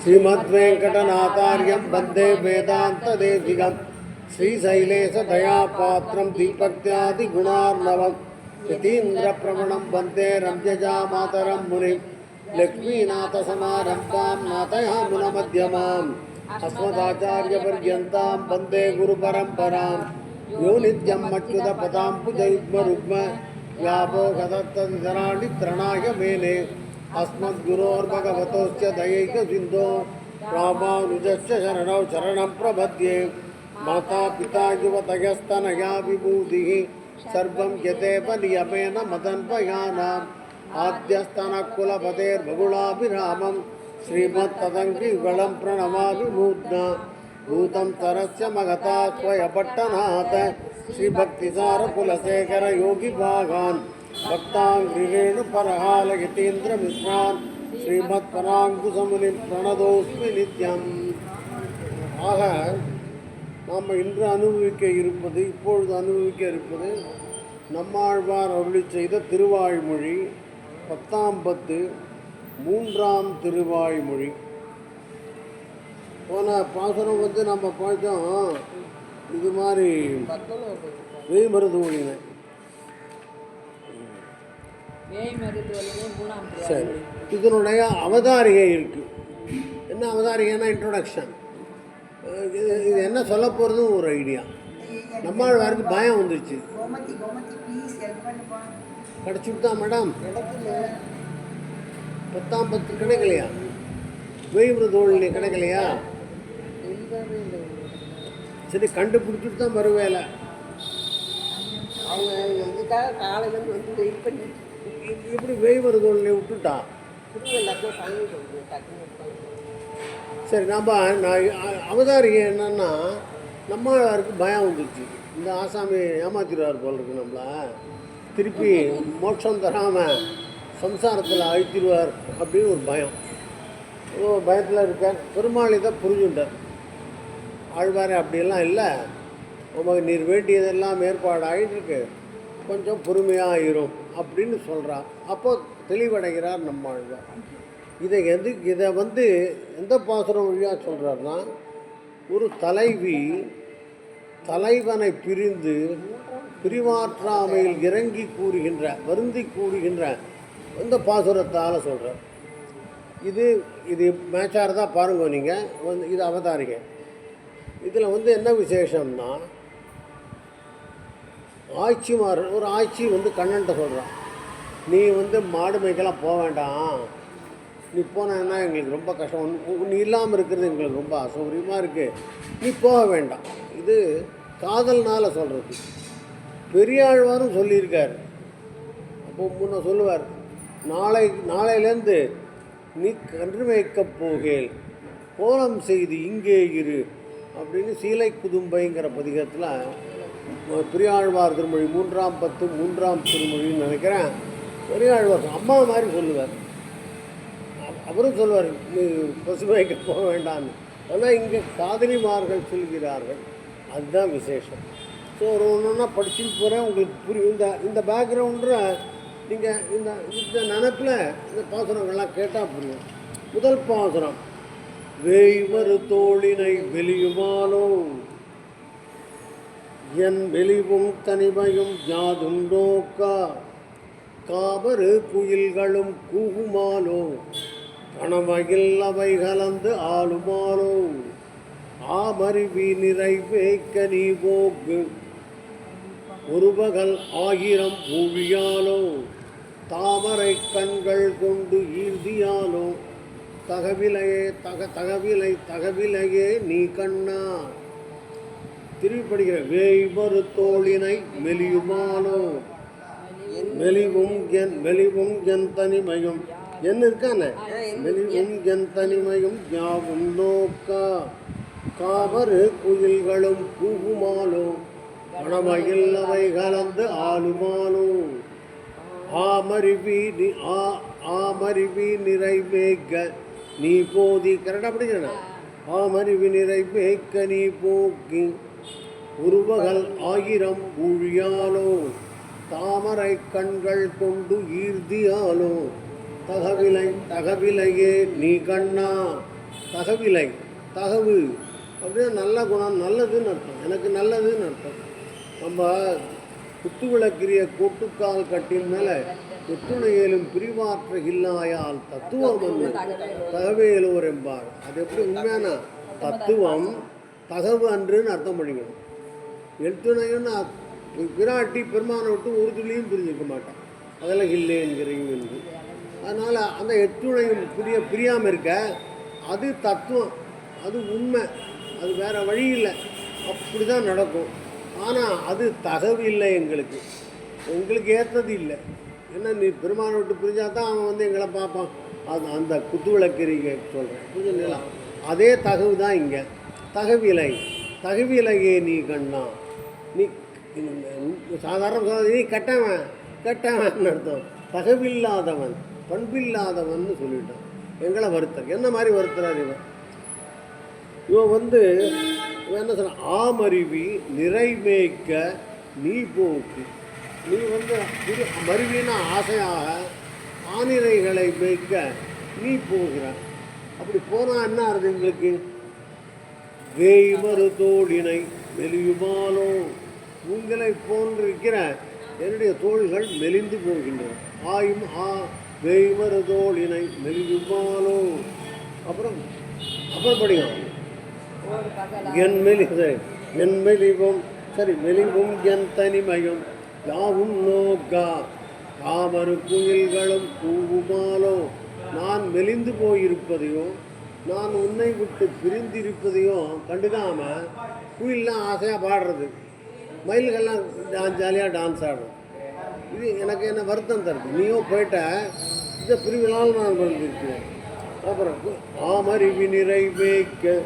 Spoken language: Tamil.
श्रीमद्वेङ्कटनाथार्यं वंदे वेदान्तदेशिकं श्रीशैलेशदयापात्रं दीपत्यादिगुणार्णवं यतीन्द्रप्रवणं वंदे रम्यजामातरं मुनिं लक्ष्मीनाथसमारम्भां नाथयामुनमध्यमाम् अस्मदाचार्यपर्यन्तां वंदे गुरुपरम्परां यो नित्यं मच्युतपदां पुजयुग्मरुग्म व्यापोगदत्तनिधराणि त्रणाय अस्मद्गुरोर्भगवतोश्च दयैकसिन्धो रामानुजस्य शरणौ शरणं प्रपद्ये। माता पिता युवतयस्तनया विभूतिः, सर्वं यतेव नियमेन मदन्वयानाम् आद्यस्तनकुलपतेर्बगुलाभिरामं श्रीमत्तदङ्घ्रियुगलं प्रणमामि मूर्ध्ना भूतं तरस्य महता स्वयपट्टनाथ श्रीभक्तिसारकुलशेखरयोगिभागान्। भक्ताङ्घ्रिरेणुपरहालयतीन्द्रमिश्रान् ஸ்ரீமத்பராங்குசமுனி பிரணதோஸ்மி நித்யம் ஆக நாம் இன்று அனுபவிக்க இருப்பது இப்பொழுது அனுபவிக்க இருப்பது நம்மாழ்வார் அருளி செய்த திருவாய்மொழி பத்தாம் பத்து மூன்றாம் திருவாய்மொழி போன பாசனம் வந்து நம்ம பார்த்தோம் இது மாதிரி வெய்மருது ஒழினை சரி. இதனுடைய அவதாரிகை இருக்கு. என்ன அவதாரிகைன்னா இன்ட்ரோடக்ஷன் இது இது என்ன சொல்ல போகிறதும் ஒரு ஐடியா நம்மாழ்வாருக்கு பயம் வந்துருச்சு. கிடச்சிவிட்டா மேடம் பத்தாம் பத்து கிடைக்கலையா? வெய்மரு தோழினி கிடைக்கலையா? சரி கண்டுபிடிச்சிட்டு தான் வருவேலை. அவங்க எதுக்காக காலையிலேருந்து வந்து வெயிட் பண்ணிட்டு எப்படி வெய்மரு தோழினை விட்டுட்டா? திரும்ப சரி நம்ம நான் அவதாரிகை என்னன்னா நம்மளுக்கு பயம் வந்துடுச்சு இந்த ஆசாமி ஏமாத்திடுவார் போல் இருக்கு நம்மள. திருப்பி மோட்சம் தராமல் சம்சாரத்தில் அழித்திடுவார் அப்படின்னு ஒரு பயம். ஓ பயத்தில் இருக்கார் பெருமாளை தான் புரிஞ்சுட்டார். ஆழ்வாரே அப்படியெல்லாம் இல்லை. உமக்கு நீர் வேண்டியதெல்லாம் ஏற்பாடு ஆகிட்டு இருக்கு கொஞ்சம் பொறுமையாக இரும் அப்படின்னு சொல்கிறார் அப்போ தெளிவடைகிறார் நம்ம ஆழ்வார் இதை எது இதை வந்து எந்த பாசுரம் வழியாக சொல்கிறாருன்னா ஒரு தலைவி தலைவனை பிரிந்து பிரிவாற்றாமையில் இறங்கி கூறுகின்ற வருந்தி கூறுகின்ற இந்த பாசுரத்தால் சொல்கிறார் இது இது மேட்சாக தான் பாருங்க நீங்கள் வந்து இது அவதாரிங்க இதில் வந்து என்ன விசேஷம்னா ஆட்சிமார் ஒரு ஆட்சி வந்து கண்ணன்ட்ட சொல்கிறான் நீ வந்து மாடு மேய்க்கெல்லாம் போக வேண்டாம். நீ போனேன்னா எங்களுக்கு ரொம்ப கஷ்டம். நீ இல்லாமல் இருக்கிறது எங்களுக்கு ரொம்ப அசௌகரியமாக இருக்குது நீ போக வேண்டாம். இது காதல்னால் சொல்கிறது பெரியாழ்வாரும் சொல்லியிருக்கார். அப்போ முன்ன சொல்லுவார் நாளை நாளையிலேருந்து நீ கன்று மேய்க்கப் போகேல். கோலம் செய்து இங்கே இரு. அப்படின்னு சீலை குதும்பைங்கிற பதிகத்தில் பெரியாழ்வார் திருமொழி மூன்றாம் பத்து மூன்றாம் திருமொழின்னு நினைக்கிறேன். பெரியாழ்வார் அம்மா மாதிரி சொல்லுவார். அவரும் சொல்லுவார் நீ பசுமைக்கு போக வேண்டாம்னு. ஆனால் இங்கே காதலிமார்கள் சொல்கிறார்கள். அதுதான் விசேஷம். ஸோ ஒரு ஒன்று ஒன்றா படிச்சுட்டு போகிறேன் உங்களுக்கு புரியும். இந்த இந்த பேக்ரவுண்டில் நீங்கள் இந்த இந்த நினப்பில் இந்த பாசுரங்கள்லாம் கேட்டால் புரியும். முதல் பாசுரம் வேய்மறு தோழினை வெளியுமானோ? என் வெளிவும் தனிமையும் யாதும் நோக்கா? காவரு குயில்களும் கூகுமாலோ கணவையில் அவை கலந்து ஆளுமாலோ ஆமருவி நிறைவேக்க நீ போக்கு? ஒருபகல் ஆயிரம் ஊழியாலோ தாமரை கண்கள் கொண்டு ஈர்தியாலோ தகவிலையே தக தகவிலை தகவிலையே நீ கண்ணா? திரும்பி படிக்கிற வேய்மறு தோளினை மெலியுமானோ? மெலிவும் என் மெலிவும் என் தனிமையும் என்ன இருக்கானே? மெலிவும் என் தனிமையும் யாவும் நோக்கா? காவரு குயில்களும் பூகுமாலோ மணமகில் அவை கலந்து ஆளுமாலோ ஆமருவி நி- ஆ ஆமருவி நிறைவேக்க நீ போதி. கரெக்டாக படிக்கிறேன். ஆமருவி நிறைவேக்க நீ போக்கி. உருவகள் ஆயிரம் ஊழியாலோ தாமரை கண்கள் கொண்டு ஈர்தியாலோ தகவிலை தகவிலையே நீ கண்ணா தகவிலை தகவு. அப்படின்னா நல்ல குணம் நல்லதுன்னு அர்த்தம். எனக்கு நல்லதுன்னு அர்த்தம். நம்ம குத்து விளக்கிரிய கூட்டுக்கால் கட்டின் மேலே எத்துணையிலும் பிரிவாற்ற இல்லாயால் தத்துவம் ஒன்று தகவேலோர் என்பார். அது எப்படி உண்மையான தத்துவம்? தகவு அன்றுன்னு அர்த்தம் பண்ணிக்கணும். எழுத்துணைன்னு பிராட்டி பெருமானை விட்டு ஒரு துளியும் பிரிஞ்சுக்க மாட்டான். அதெல்லாம் இல்லை என்கிறீங்க என்று. அதனால் அந்த எத்துணையும் புரிய பிரியாமல் இருக்க அது தத்துவம் அது உண்மை அது வேறு வழி இல்லை. அப்படி தான் நடக்கும். ஆனால் அது தகவு இல்லை எங்களுக்கு. எங்களுக்கு ஏற்றது இல்லை. ஏன்னா நீ பெருமானை விட்டு பிரிஞ்சால் தான் அவன் வந்து எங்களை பார்ப்பான். அது அந்த குத்து விளக்கிறீங்க சொல்கிறேன் புரிஞ்சுங்களா அதே தகவு தான் இங்கே. தகவிலை. தகவிலையே நீ கண்ணா. நீ சாதாரண நீ கெட்டவன் கெட்டவன் அர்த்தம். தகவில்லாதவன் பண்பில்லாதவன் சொல்லிட்டான். எங்களை வருத்தர். என்ன மாதிரி வருத்துறார் இவன்? இவன் வந்து இவன் என்ன சொல்றான்? ஆமருவி நிறைமேய்க்க நீ போக்கு. நீ வந்து திரு ஆசையாக ஆனிரைகளை மேய்க்க நீ போகிற அப்படி போனால் என்ன ஆகுது எங்களுக்கு வேய்மறு தோழினை மெலியுமானோ உங்களை போன்றிருக்கிற என்னுடைய தோள்கள் மெலிந்து போகின்றன. ஆயும் ஆ வெய்மர தோழினை மெலியுமானோ. அப்புறம் அப்புறம் படிக்கும் என் மெலி என் மெலிவும் சரி மெலிவும் என் தனிமையும் யாவும் நோக்கா. காமரு குயில்களும் கூவுமாலோ. நான் மெலிந்து போயிருப்பதையோ நான் உன்னை விட்டு பிரிந்திருப்பதையும் கண்டுக்காமல் குயிலெலாம் ஆசையாக பாடுறது. மயில்கள்லாம் டான்ஸ் ஜாலியாக டான்ஸ் ஆடுறது இது எனக்கு என்ன வருத்தம் தருது. நீயோ போயிட்ட இந்த பிரிவினால் நான் வந்திருக்கிறேன். அப்புறம் ஆமறிவி நிறைவேக்க